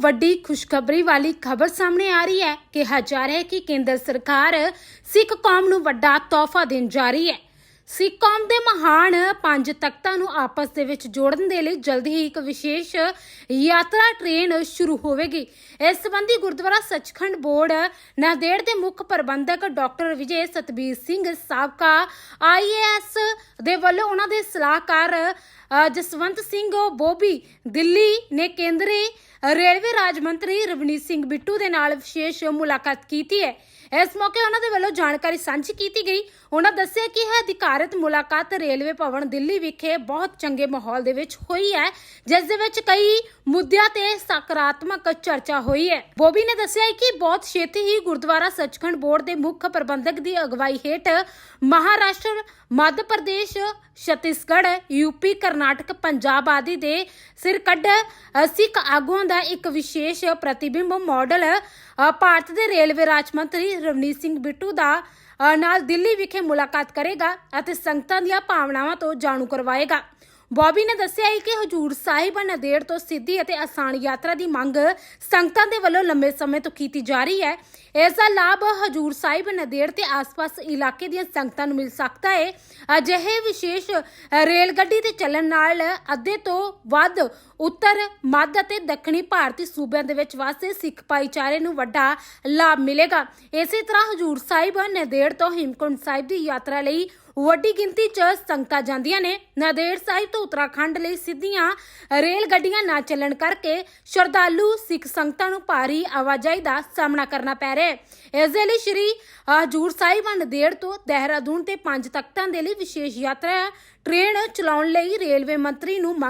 ਵੱਡੀ ਖੁਸ਼ਖਬਰੀ ਵਾਲੀ ਖਬਰ ਸਾਹਮਣੇ ਆ ਰਹੀ ਹੈ। ਕਿਹਾ ਜਾ ਰਿਹਾ ਕਿ ਕੇਂਦਰ ਸਰਕਾਰ ਸਿੱਖ ਕੌਮ ਨੂੰ ਵੱਡਾ ਤੋਹਫਾ ਦੇਣ ਜਾ ਰਹੀ ਹੈ। ਸਿੱਖ ਕੌਮ ਦੇ ਮਹਾਨ ਪੰਜ ਤਖਤਾਂ ਨੂੰ ਆਪਸ ਦੇ ਵਿੱਚ ਜੋੜਨ ਦੇ ਲਈ ਜਲਦੀ ਹੀ ਇੱਕ ਵਿਸ਼ੇਸ਼ ਯਾਤਰਾ ਟ੍ਰੇਨ ਸ਼ੁਰੂ ਹੋਵੇਗੀ। ਇਸ ਸੰਬੰਧੀ ਗੁਰਦੁਆਰਾ ਸੱਚਖੰਡ ਬੋਰਡ ਨਾਂਦੇੜ ਦੇ ਮੁੱਖ ਪ੍ਰਬੰਧਕ ਡਾਕਟਰ ਵਿਜੇ ਸਤਬੀਰ ਸਿੰਘ ਸਾਬਕਾ ਆਈਏਐਸ ਦੇ ਵੱਲੋਂ ਉਹਨਾਂ ਦੇ ਸਲਾਹਕਾਰ ਜਸਵੰਤ ਸਿੰਘ ਬੋਬੀ ਦਿੱਲੀ ਨੇ ਕੇਂਦਰੀ ਰੇਲਵੇ ਰਾਜ ਮੰਤਰੀ ਰਵਨੀਤ ਸਿੰਘ ਬਿੱਟੂ ਦੇ ਨਾਲ ਵਿਸ਼ੇਸ਼ ਮੁਲਾਕਾਤ ਕੀਤੀ ਹੈ। ਇਸ ਮੌਕੇ ਉਹਨਾਂ ਦੇ ਵੱਲੋਂ ਜਾਣਕਾਰੀ ਸਾਂਝੀ ਕੀਤੀ ਗਈ। ਉਹਨਾਂ ਦੱਸਿਆ ਕਿ ਇਹ ਅਧਿਕਾਰਤ ਮੁਲਾਕਾਤ ਰੇਲਵੇ ਭਵਨ ਦਿੱਲੀ ਵਿਖੇ ਬਹੁਤ ਚੰਗੇ ਮਾਹੌਲ ਦੇ ਵਿੱਚ ਹੋਈ ਹੈ, ਜਿਸ ਦੇ ਵਿੱਚ ਕਈ ਮੁੱਦਿਆਂ ਤੇ ਸਕਾਰਾਤਮਕ ਚਰਚਾ ਹੋਈ ਹੈ। ਬੋਬੀ ਨੇ ਦੱਸਿਆ ਕਿ ਬਹੁਤ ਛੇਤੀ ਹੀ ਗੁਰਦੁਆਰਾ ਸੱਚਖੰਡ ਬੋਰਡ ਦੇ ਮੁੱਖ ਪ੍ਰਬੰਧਕ ਦੀ ਅਗਵਾਈ ਹੇਠ ਮਹਾਰਾਸ਼ਟਰ, ਮੱਧ ਪ੍ਰਦੇਸ਼, ਛੱਤੀਸਗੜ੍ਹ ਯੂਪੀ ਕਰਨਾਟਕ, ਪੰਜਾਬ ਆਦਿ ਦੇ ਸਿਰ ਕੱਢ ਸਿੱਖ ਆਗੂਆਂ ਦਾ ਇੱਕ ਵਿਸ਼ੇਸ਼ ਪ੍ਰਤੀਬਿੰਬ ਮਾਡਲ ਭਾਰਤ ਦੇ ਰੇਲਵੇ ਰਾਜ ਮੰਤਰੀ ਰਵਨੀਤ ਸਿੰਘ ਬਿੱਟੂ ਦਾ ਨਾਲ ਦਿੱਲੀ ਵਿਖੇ ਮੁਲਾਕਾਤ ਕਰੇਗਾ ਅਤੇ ਸੰਗਤਾਂ ਦੀਆਂ ਭਾਵਨਾਵਾਂ ਤੋਂ ਜਾਣੂ ਕਰਵਾਏਗਾ। ਬੌਬੀ ਨੇ ਦੱਸਿਆ ਹੈ ਕਿ ਹਜੂਰ ਸਾਹਿਬ ਨਦੇੜ ਤੋਂ ਸਿੱਧੀ ਅਤੇ ਆਸਾਨ ਯਾਤਰਾ ਦੀ ਮੰਗ ਸੰਗਤਾਂ ਦੇ ਵੱਲੋਂ ਲੰਬੇ ਸਮੇਂ ਤੋਂ ਕੀਤੀ ਜਾ ਰਹੀ ਹੈ। ਇਸ ਦਾ ਲਾਭ ਹਜੂਰ ਸਾਹਿਬ ਨਦੇੜ ਤੇ ਆਸ-ਪਾਸ ਇਲਾਕੇ ਦੀਆਂ ਸੰਗਤਾਂ ਨੂੰ ਮਿਲ ਸਕਦਾ ਹੈ ਅਜਿਹੇ ਵਿਸ਼ੇਸ਼ ਰੇਲ ਗੱਡੀ ਤੇ ਚੱਲਣ ਨਾਲ ਅੱਧੇ ਤੋਂ ਵੱਧ ਉੱਤਰ, ਮੱਧ ਅਤੇ ਦੱਖਣੀ ਭਾਰਤੀ ਸੂਬਿਆਂ ਦੇ ਵਿੱਚ ਵਸਦੇ ਸਿੱਖ ਭਾਈਚਾਰੇ ਨੂੰ ਵੱਡਾ ਲਾਭ ਮਿਲੇਗਾ। ਇਸੇ ਤਰ੍ਹਾਂ ਹਜੂਰ ਸਾਹਿਬ ਨਦੇੜ ਤੋਂ ਹਿਮਕੁੰਡ ਸਾਹਿਬ ਦੀ ਯਾਤਰਾ ਲਈ ਵੱਡੀ ਗਿਣਤੀ 'ਚ ਸੰਗਤਾਂ ਜਾਂਦੀਆਂ ਨੇ। ਨਾਂਦੇੜ ਸਾਹਿਬ ਤੋਂ ਉੱਤਰਾਖੰਡ ਲਈ ਸਿੱਧੀਆਂ ਰੇਲ ਗੱਡੀਆਂ ਨਾ ਚੱਲਣ ਕਰਕੇ ਸ਼ਰਧਾਲੂ ਸਿੱਖ ਸੰਗਤਾਂ ਨੂੰ ਭਾਰੀ ਆਵਾਜਾਈ ਦਾ ਸਾਹਮਣਾ ਕਰਨਾ ਪੈ ਰਿਹਾ ਹੈ। ਇਸ ਦੇ ਲਈ ਸ਼੍ਰੀ ਹਜੂਰ ਸਾਹਿਬ ਨਾਂਦੇੜ ਤੋਂ ਦੇਹਰਾਦੂਨ ਤੇ ਪੰਜ ਤਖਤਾਂ ਦੇ ਲਈ ਵਿਸ਼ੇਸ਼ ਯਾਤਰਾ, ਟ੍ਰੇਨ ਚਲਾਉਣ ਲਈ ਰੇਲਵੇ ਮੰਤਰੀ ਨੂੰ ਮੰਗ